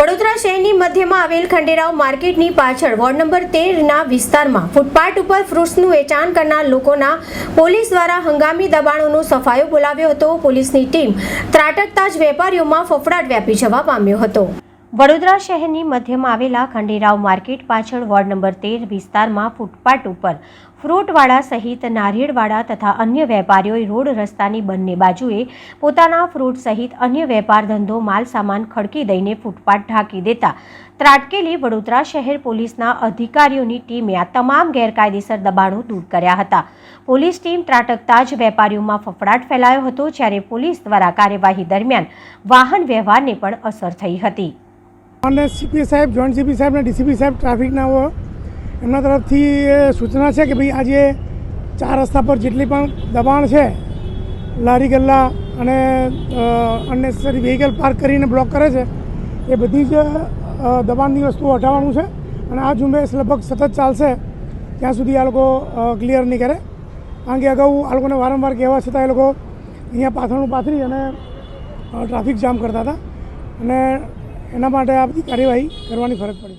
વડોદરા શહેરની મધ્યમાં આવેલ ખંડેરાવ માર્કેટની પાછળ વોર્ડ નંબર તેરના વિસ્તારમાં ફૂટપાથ ઉપર ફ્રૂટ્સનું વેચાણ કરનાર લોકોના પોલીસ દ્વારા હંગામી દબાણોનો સફાયો બોલાવ્યો હતો. પોલીસની ટીમ ત્રાટકતા જ વેપારીઓમાં ફફડાટ વ્યાપી જવા પામ્યો હતો. વડોદરા શહેરની મધ્યમાં આવેલા ખંડેરાવ માર્કેટ પાછળ વોર્ડ નંબર તેર વિસ્તારમાં ફૂટપાથ ઉપર ફ્રૂટવાળા સહિત નારિયેળવાળા તથા અન્ય વેપારીઓએ રોડ રસ્તાની બંને બાજુએ પોતાના ફ્રૂટ સહિત અન્ય વેપાર ધંધો માલ સામાન ખડકી દઈને ફૂટપાથ ઢાંકી દેતા ત્રાટકેલી વડોદરા શહેર પોલીસના અધિકારીઓની ટીમે આ તમામ ગેરકાયદેસર દબાણો દૂર કર્યા હતા. પોલીસ ટીમ ત્રાટકતા જ વેપારીઓમાં ફફડાટ ફેલાયો હતો જ્યારે પોલીસ દ્વારા કાર્યવાહી દરમિયાન વાહન વ્યવહારને પણ અસર થઈ હતી. અને સીપી સાહેબ જોઈન્ટ સીપી સાહેબ અને ડીસીપી સાહેબ ટ્રાફિકના એમના તરફથી સૂચના છે કે ભાઈ આજે ચાર રસ્તા પર જેટલી પણ દબાણ છે, લારી ગલ્લા અને અનનેસેસરી વ્હીકલ પાર્ક કરીને બ્લોક કરે છે, એ બધી જ દબાણની વસ્તુઓ હટાવવાનું છે અને આ ઝુંબેશ લગભગ સતત ચાલશે, ત્યાં સુધી આ લોકો ક્લિયર નહીં કરે. કારણ કે અગાઉ આ લોકોને વારંવાર કહેવા છતાં એ લોકો અહીંયા પાથરણું પાથરી અને ટ્રાફિક જામ કરતા હતા. અને એના માટે આ બધી કાર્યવાહી કરવાની ફરજ પડી